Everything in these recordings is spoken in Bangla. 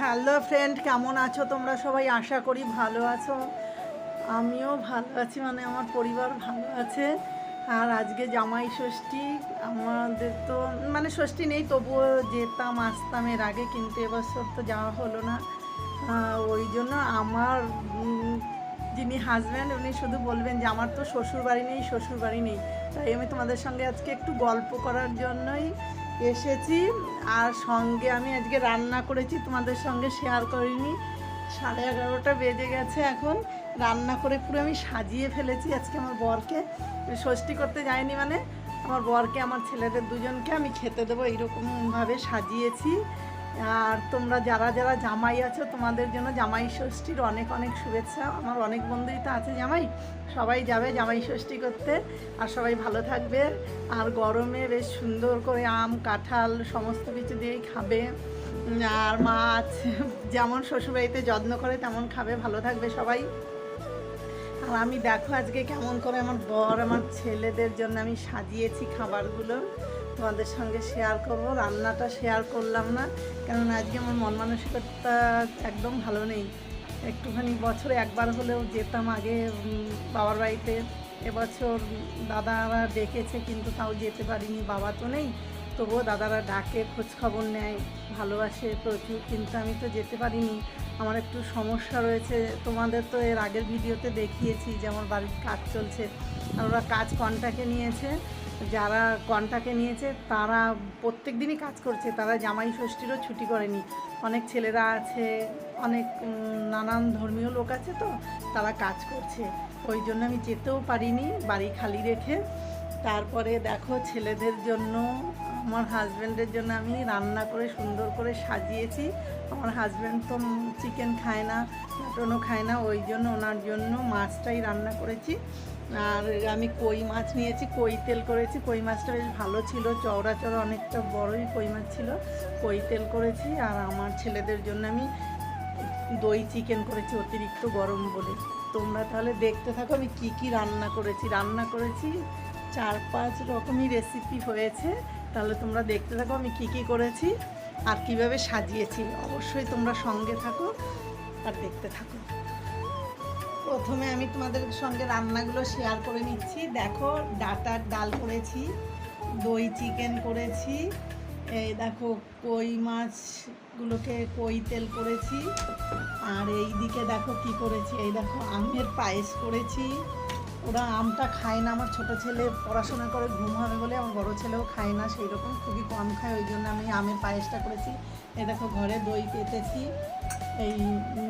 হ্যালো ফ্রেন্ড কেমন আছো? তোমরা সবাই আশা করি ভালো আছো। আমিও ভালো আছি মানে আমার পরিবার ভালো আছে। আর আজকে জামাই ষষ্ঠী, আমাদের তো মানে ষষ্ঠী নেই, তবুও যেতাম, আসতাম এর আগে, কিন্তু এবছর তো যাওয়া হলো না। ওই জন্য আমার যিনি হাজব্যান্ড উনি শুধু বলবেন যে আমার তো শ্বশুর বাড়ি নেই শ্বশুর বাড়ি নেই। তাই আমি তোমাদের সঙ্গে আজকে একটু গল্প করার জন্যই এসেছি আর সঙ্গে আমি আজকে রান্না করেছি, তোমাদের সঙ্গে শেয়ার করিনি। সাড়ে এগারোটা বেজে গেছে এখন। রান্না করে পুরো আমি সাজিয়ে ফেলেছি আজকে আমার বরকে। ষষ্ঠী করতে যাইনি মানে। আমার বরকে, আমার ছেলেদের দুজনকে আমি খেতে দেবো, এইরকমভাবে সাজিয়েছি। আর তোমরা যারা যারা জামাই আছো, তোমাদের জন্য জামাই ষষ্ঠীর অনেক অনেক শুভেচ্ছা। আমার অনেক বন্ধুই তো আছে জামাই, সবাই যাবে জামাই ষষ্ঠী করতে। আর সবাই ভালো থাকবে। আর গরমে বেশ সুন্দর করে আম, কাঁঠাল, সমস্ত কিছু দিয়েই খাবে। আর মাছ যেমন শ্বশুরবাড়িতে যত্ন করে তেমন খাবে, ভালো থাকবে সবাই। আর আমি দেখো আজকে কেমন করে আমার বর, আমার ছেলেদের জন্য আমি সাজিয়েছি খাবারগুলো। তোমাদের সঙ্গে শেয়ার করব, রান্নাটা শেয়ার করলাম না কারণ আজকে আমার মন মানসিকতা একদম ভালো নেই। একটুখানি বছরে একবার হলেও যেতাম আগে বাবার বাড়িতে। এবছর দাদারা ডেকেছে, কিন্তু তাও যেতে পারিনি, বাবা তো নেই। তবুও দাদারা ডাকে খোঁজ খবর নেয়, ভালোবাসে প্রচুর, কিন্তু আমি তো যেতে পারিনি। আমার একটু সমস্যা রয়েছে, তোমাদের তো এর আগের ভিডিওতে দেখিয়েছি যে আমার বাড়ির কাজ চলছে। আর ওরা কাজ কন্টাকে নিয়েছে, যারা কন্টাকে নিয়েছে, তারা প্রত্যেক দিনই কাজ করছে, তারা জামাই ষষ্ঠীরও ছুটি করেনি। অনেক ছেলেরা আছে, অনেক নানান ধর্মীয় লোক আছে তো, তারা কাজ করছে। ওই জন্য আমি যেতেও পারিনি, বাড়ি খালি রেখে। তারপরে দেখো ছেলেদের জন্য আমার হাজব্যান্ডের জন্য আমি রান্না করে সুন্দর করে সাজিয়েছি। আমার হাজব্যান্ড তো চিকেন খায় না, মাটনও খায় না, ওই জন্য ওনার জন্য মাছটাই রান্না করেছি। আর আমি কই মাছ নিয়েছি, কই তেল করেছি। কই মাছটা বেশ ভালো ছিল, চওড়া চওড়া অনেকটা বড়ই কই মাছ ছিল। কই তেল করেছি আর আমার ছেলেদের জন্য আমি দই চিকেন করেছি, অতিরিক্ত গরম বলে। তোমরা তাহলে দেখতে থাকো আমি কি কি রান্না করেছি। রান্না করেছি চার পাঁচ রকমই রেসিপি হয়েছে। তাহলে তোমরা দেখতে থাকো আমি কি কি করেছি আর কীভাবে সাজিয়েছি। অবশ্যই তোমরা সঙ্গে থাকো আর দেখতে থাকো। প্রথমে আমি তোমাদের সঙ্গে রান্নাগুলো শেয়ার করে নিচ্ছি। দেখো, ডাটার ডাল করেছি, দই চিকেন করেছি, এই দেখো, কই মাছগুলোকে কই তেল করেছি, আর এই দিকে দেখো কি করেছি, এই দেখো আমের পায়েস করেছি ওরা আমটা খায় না, আমার ছোট ছেলে পড়াশোনা করে ঘুম হবে বলে আমার বড় ছেলেও খায় না সেই রকম খুবই কম খায়, ওই জন্য আমি আমের পায়েসটা করেছি। এই দেখো ঘরে দই পেতেছি, এই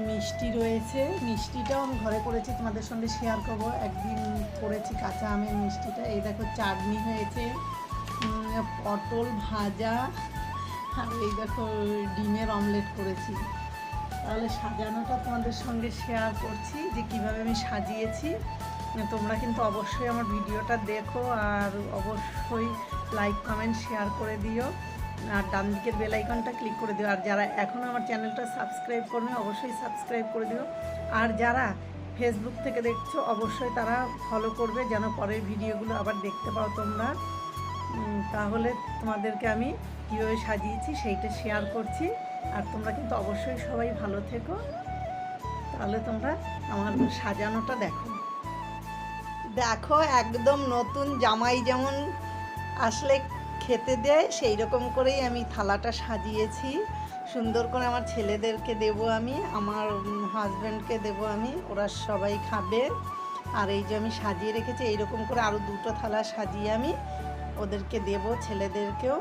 মিষ্টি রয়েছে, মিষ্টিটাও আমি ঘরে করেছি, তোমাদের সঙ্গে শেয়ার করব। একদিন করেছি কাঁচা আমের মিষ্টিটা, এই দেখো চাটনি হয়েছে পটল ভাজা, আর এই দেখো ডিমের অমলেট করেছি। তাহলে সাজানোটা তোমাদের সঙ্গে শেয়ার করছি, যে কীভাবে আমি সাজিয়েছি। তোমরা কিন্তু অবশ্যই আমার ভিডিওটা দেখো আর অবশ্যই লাইক কমেন্ট শেয়ার করে দিও। আর ডান দিকের বেল আইকনটা ক্লিক করে দিও। আর যারা এখনও আমার চ্যানেলটা সাবস্ক্রাইব করবে অবশ্যই সাবস্ক্রাইব করে দিও। আর যারা ফেসবুক থেকে দেখছ, অবশ্যই তারা ফলো করবে যেন পরের ভিডিওগুলো আবার দেখতে পাও তোমরা। তাহলে তোমাদেরকে আমি কীভাবে সাজিয়েছি সেইটা শেয়ার করছি। আর তোমরা কিন্তু অবশ্যই সবাই ভালো থেকো। তাহলে তোমরা আমার সাজানোটা দেখো। দেখো, একদম নতুন জামাই যেমন আসলে খেতে দেয় সেই রকম করেই আমি থালাটা সাজিয়েছি। সুন্দর করে আমার ছেলেদেরকে দেব আমি, আমার হাজব্যান্ডকে দেব আমি, ওরা সবাই খাবে। আর এই যে আমি সাজিয়ে রেখেছি, এইরকম করে আরও দুটো থালা সাজিয়ে আমি ওদেরকে দেব, ছেলেদেরকেও।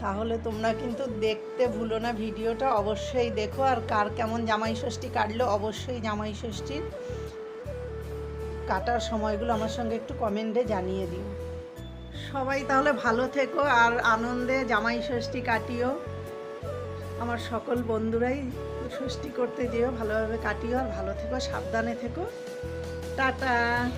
তাহলে তোমরা কিন্তু দেখতে ভুলো না ভিডিওটা, অবশ্যই দেখো। আর কার কেমন জামাই ষষ্ঠী কাটলো, অবশ্যই জামাই ষষ্ঠীর কাটার সময়গুলো আমার সঙ্গে একটু কমেন্টে জানিয়ে দিও। সবাই তাহলে ভালো থেকো আর আনন্দে জামাই ষষ্ঠী কাটিও। আমার সকল বন্ধুরাই ষষ্ঠী করতে যেও, ভালোভাবে কাটিও আর ভালো থেকো, সাবধানে থেকো। টাটা।